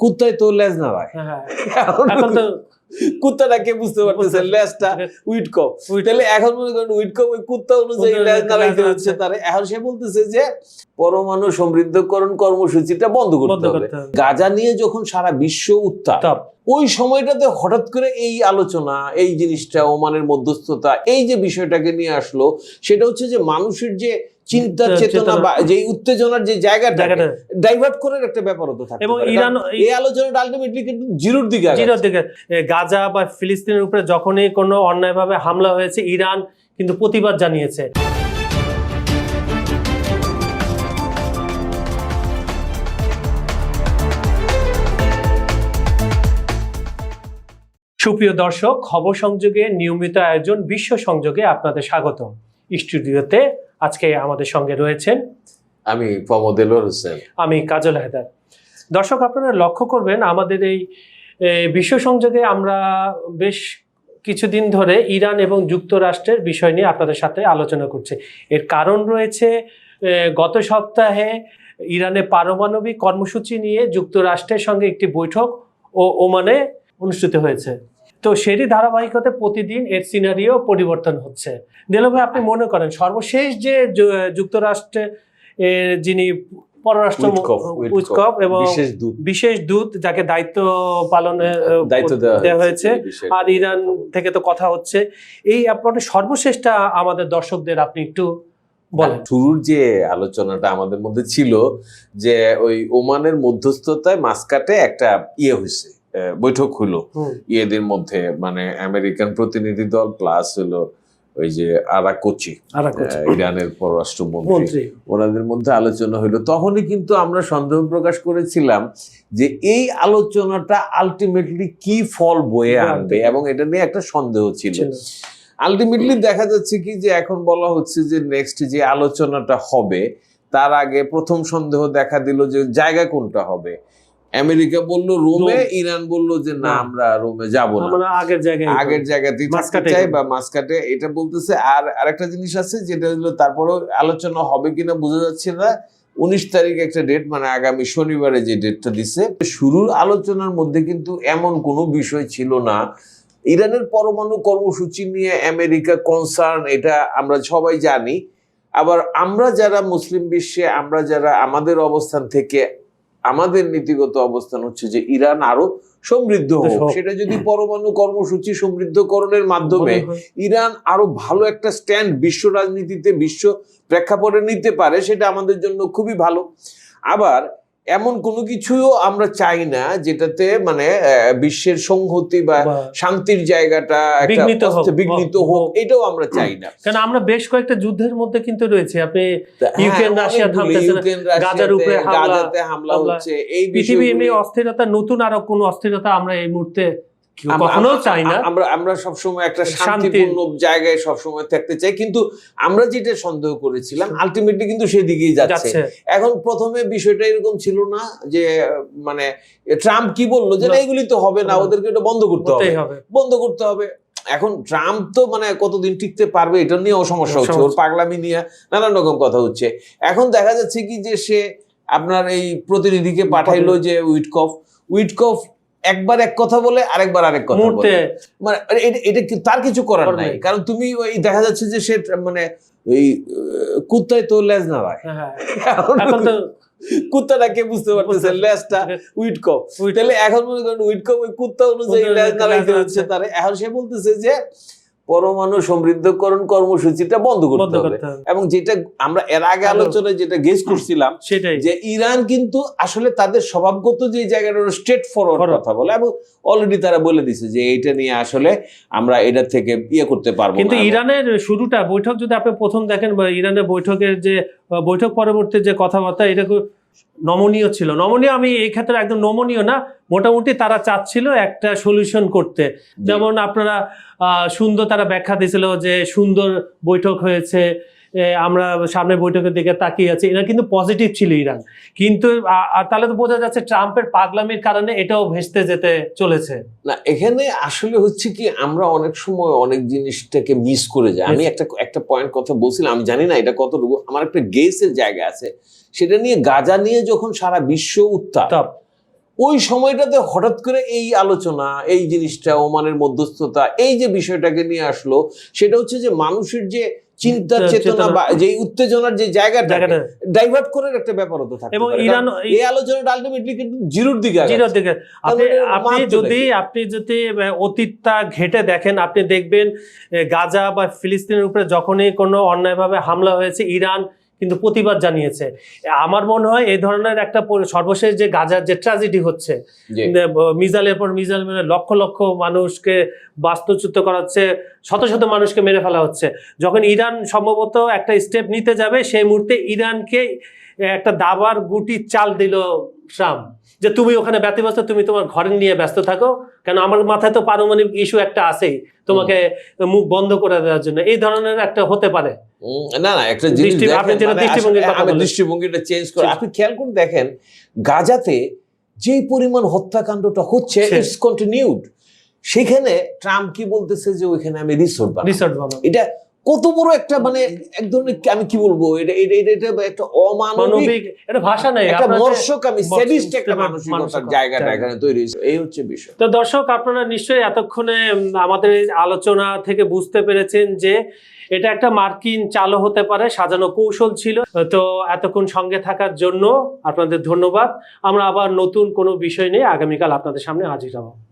কুত্তায় তো লেজ না ভাই। হ্যাঁ এখন তো কুত্তাটা কে বুঝতে পারতেছে? লেজটা উইটকপ তাহলে এখন মনে করেন উইটকপ ওই কুত্তা অনুযায়ী লেজ নাড়াইতে নাড়াচ্ছে। হচ্ছে তার। এখন সে বলতেছে যে পরমাণু সমৃদ্ধকরণ কর্মসূচিটা বন্ধ করতে হবে। গাজা নিয়ে যখন সারা বিশ্ব উত্তাপ। ওই সময়টাতে হঠাৎ করে এই আলোচনা এই জিনিসটা ওমানের মধ্যস্থতা এই যে বিষয়টাকে নিয়ে আসলো সেটা হচ্ছে যে মানুষের যে চিন্তা চেতনা- বা যে উত্তেজনার যে জায়গাটা ডাইভার্ট করার একটা ব্যাপারও তো থাকে এবং ইরান এই আলোচনাটা আলটিমেটলি কিন্তু জিরোর দিকে জিরোর দিকে। গাজা বা ফিলিস্তিনের উপরে যখনই কোনো অন্যায়ভাবে হামলা হয়েছে ইরান কিন্তু প্রতিবাদ জানিয়েছে। সুপ্রিয় দর্শক খবর সংযোগে নিয়মিত আয়োজন বিশ্ব সংযোগে আপনাদের স্বাগত স্টুডিওতে আজকে আমাদের সঙ্গে রয়েছেন আমি প্রমোদ এলওয়ার হোসেন। আমি কাজল হায়দার। দর্শক আপনারা লক্ষ্য করবেন আমাদের এই বিশ্ব সংযোগে আমরা বেশ কিছুদিন ধরে ইরান এবং যুক্তরাষ্ট্রের বিষয় নিয়ে আপনাদের সাথে আলোচনা করছি। এর কারণ রয়েছে গত সপ্তাহে ইরানে পারমাণবিক কর্মসূচি নিয়ে যুক্তরাষ্ট্রের সঙ্গে একটি বৈঠক ও ওমানে অনুষ্ঠিত হয়েছে। তো সেটি ধারাবাহিকতা প্রতিদিন এর সিনারিও পরিবর্তন হচ্ছে। দেলো ভাই আপনি মনে করেন সর্বশেষ যে যুক্তরাষ্ট্রে যিনি পররাষ্ট্র এবং বিশেষ দূত। যাকে দায়িত্ব পালনে দায়িত্ব দেওয়া হয়েছে। আর ইরান থেকে তো কথা হচ্ছে। এই আপনার সর্বশেষটা আমাদের দর্শকদের আপনি একটু বলেন। শুরুর যে আলোচনাটা আমাদের মধ্যে ছিল যে ওই ওমানের মধ্যস্থতায় মাসকাটে একটা ইয়ে হয়েছে। বৈঠক হলো। ইয়েদের মধ্যে মানে আমেরিকান প্রতিনিধি দল প্লাস হলো ওই যে আরাকোচি ইরানের পররাষ্ট্রমন্ত্রী। মন্ত্রী। ওনাদের মধ্যে আলোচনা হলো। তখনই কিন্তু আমরা সন্দেহ প্রকাশ করেছিলাম যে এই আলোচনাটা আলটিমেটলি কি ফল বয়ে আনবে। এবং এটা নিয়ে একটা সন্দেহ ছিল। আলটিমেটলি দেখা যাচ্ছে কি যে এখন বলা হচ্ছে যে নেক্সট যে আলোচনাটা হবে তার আগে প্রথম সন্দেহ দেখা দিল যে জায়গা কোনটা হবে। আমেরিকা বলল রোমে ইরান বলল যে না না। আমরা রোমে যাব না। আমরা আগের জায়গায় আগের জায়গাতেই থাকতে চাই বা এটা বলতেছে আর আরেকটা জিনিস আছে যেটা হলো তারপরেও আলোচনা হবে কিনা বোঝা যাচ্ছে না। উনিশ তারিখ একটা ডেট মানে আগামী শনিবারে যে ডেটটা দিছে শুরুর আলোচনার মধ্যে কিন্তু এমন কোনো বিষয় ছিল না। ইরানের পরমাণু কর্মসূচি নিয়ে আমেরিকা কনসার্ন এটা আমরা সবাই জানি। আবার আমরা যারা মুসলিম বিশ্বে আমরা যারা আমাদের অবস্থান থেকে আমাদের নীতিগত অবস্থান হচ্ছে যে ইরান আরও সমৃদ্ধ হোক। সেটা যদি পরমাণু কর্মসূচি সমৃদ্ধকরণের মাধ্যমে ইরান আরও ভালো একটা স্ট্যান্ড বিশ্ব রাজনীতিতে বিশ্ব প্রেক্ষাপটে নিতে পারে সেটা আমাদের জন্য খুবই ভালো। আবার এমন কোনো কিছুও আমরা চাই না যেটাতে মানে বিশ্বের সংহতি বা শান্তির জায়গাটা বিঘ্নিত হোক। বিঘ্নিত হোক। এটাও আমরা চাই না কেন আমরা বেশ কয়েকটা যুদ্ধের মধ্যে কিন্তু রয়েছে আপনি হ্যাঁ, ইউক্রেন, রাশিয়া অনেকগুলো, থামতেছে গাজার উপরে হামলা। হচ্ছে এই পৃথিবী এমনি অস্থিরতা নতুন আরও কোন অস্থিরতা আমরা এই মুহূর্তে কেউ কখনো চাই না। আমরা আমরা সবসময় একটা শান্তিপূর্ণ জায়গায় সবসময় থাকতে চাই কিন্তু আমরা যেটা সন্দেহ করেছিলাম আলটিমেটলি কিন্তু সেদিকেই যাচ্ছে। এখন প্রথমে বিষয়টা এরকম ছিল না যে মানে ট্রাম্প কি বলল যে না। এগুলি তো হবে না। ওদেরকে এটা বন্ধ করতে হবে। বন্ধ করতে হবে। এখন ট্রাম্প তো মানে কতদিন টিকতে পারবে এটা নিয়েও সমস্যা হচ্ছে। ওর। পাগলামি নিয়ে নানান রকম কথা হচ্ছে। এখন দেখা যাচ্ছে কি যে সে আপনার এই প্রতিনিধিকে পাঠাইলো যে উইটকফ। উইটকফ একবার এক কথা বলে আরেকবার আরেক কথা বলে। মানে এটা- এটা তার কিছু করার নাই। কারণ তুমি ওই দেখা যাচ্ছে যে সে মানে ওই কুত্তায় তো লেজ না ভাই। হ্যাঁ, এখন কুত্তাটা কে বুঝতে পারতেছে? লেজটা উইটকপ উইট- তাহলে এখন মনে করেন উইটকপ ওই কুত্তা অনুযায়ী লেজ না লাগতে হচ্ছে। তার। এখন সে বলতেছে যে পরমাণু সমৃদ্ধকরণ কর্মসূচিটা বন্ধ করতে হবে। এবং যেটা আমরা এর আগে আলোচনায় যেটা গেস করছিলাম সেটাই। যে ইরান কিন্তু আসলে তাদের স্বভাবগত যে জায়গাটা স্ট্রেট ফরওয়ার্ড। কথা বলে এবং অলরেডি তারা বলে দিছে যে এটা নিয়ে আসলে আমরা এটা থেকে ইয়ে করতে পারব কিন্তু ইরানের শুরুটা বৈঠক যদি আপনি প্রথম দেখেন বা ইরানের বৈঠকের যে বৈঠক পরবর্তী যে কথাবার্তা এটা নমনীয় ছিল। নমনীয় আমি এই ক্ষেত্রে একদম নমনীয় না মোটামুটি তারা চাচ্ছিল একটা সলিউশন করতে। যেমন আপনারা সুন্দর তারা ব্যাখ্যা দিয়েছিল যে সুন্দর বৈঠক হয়েছে আমরা সামনে বৈঠকের দিকে তাকিয়ে আছি। এরা কিন্তু পজিটিভ ছিল ইরান। কিন্তু তাহলে তো বোঝা যাচ্ছে ট্রাম্পের পাগলামির কারণে এটাও ভেস্তে যেতে চলেছে। না এখানে আসলে হচ্ছে কি আমরা অনেক সময় অনেক জিনিসটাকে মিস করে যাই। আমি একটা একটা পয়েন্ট কথা বলছিলাম আমি জানি না এটা কতটুকু। আমার একটা গেসের জায়গা আছে। সেটা নিয়ে গাজা নিয়ে যখন সারা বিশ্ব উত্তাপ। ওই সময়টাতে হঠাৎ করে এই আলোচনা এই জিনিসটা ওমানের মধ্যস্থতা এই যে বিষয়টাকে নিয়ে আসলো সেটা হচ্ছে যে মানুষের যে চিন্তা চেতনা- বা যে উত্তেজনার যে জায়গাটা ডাইভার্ট করার একটা ব্যাপার হতো থাকে। এবং ইরান এই আলোচনাটা আলটিমেটলি কিন্তু জিরোর দিকে। জিরোর দিকে। আপনি আপনি যদি আপনি যদি অতীতটা ঘেটে দেখেন আপনি দেখবেন গাজা বা ফিলিস্তিনের উপরে যখনই কোনো অন্যায়ভাবে হামলা হয়েছে ইরান কিন্তু প্রতিবাদ জানিয়েছে। আমার মনে হয় এই ধরনের একটা সর্বশেষ যে গাজার যে ট্র্যাজেডি হচ্ছে মিজালের পর মিজাল মেরে লক্ষ লক্ষ মানুষকে বাস্তুচ্যুত করা হচ্ছে শত শত মানুষকে মেরে ফেলা হচ্ছে। যখন ইরান সম্ভবত একটা স্টেপ নিতে যাবে সেই মুহূর্তে ইরানকে একটা দাবার গুটি চাল দিল ট্রাম্প যে তুমি ওখানে ব্যতিব্যস্ত তুমি তোমার ঘরে নিয়ে ব্যস্ত থাকো। কেন আমার মাথায় তো পারমাণবিক ইস্যু একটা আছেই তোমাকে মুখ বন্ধ করে দেওয়ার জন্য। এই ধরনের একটা হতে পারে। না না একটা জিনিস দৃষ্টি- আপনি যেটা মানে দৃষ্টিভঙ্গির কথা আমি দৃষ্টিভঙ্গিটা চেঞ্জ করে আপনি খেয়াল করে দেখেন গাজাতে যে পরিমাণ হত্যাকাণ্ডটা হচ্ছে ইটস কন্টিনিউড সেখানে ট্রাম্প কি বলতেছে যে ওইখানে আমি রিসোর্ট বানাবো। এটা কত বড় একটা মানে এক ধরনের আমি কি বলব? এটা এটা এটা একটা অমানবিক এটা ভাষা নেই একটা মর্ষক আমি একটা মানসিকতার জায়গাটা এখানে তৈরি হয়েছে। এই হচ্ছে বিষয়। তো দর্শক আপনারা নিশ্চয়ই এতক্ষণে আমাদের আলোচনা থেকে বুঝতে পেরেছেন যে এটা একটা মার্কিন চালু হতে পারে সাজানো কৌশল ছিল। তো এতক্ষণ সঙ্গে থাকার জন্য আপনাদের ধন্যবাদ। আমরা আবার নতুন কোনো বিষয় নিয়ে আগামীকাল আপনাদের সামনে হাজির হব।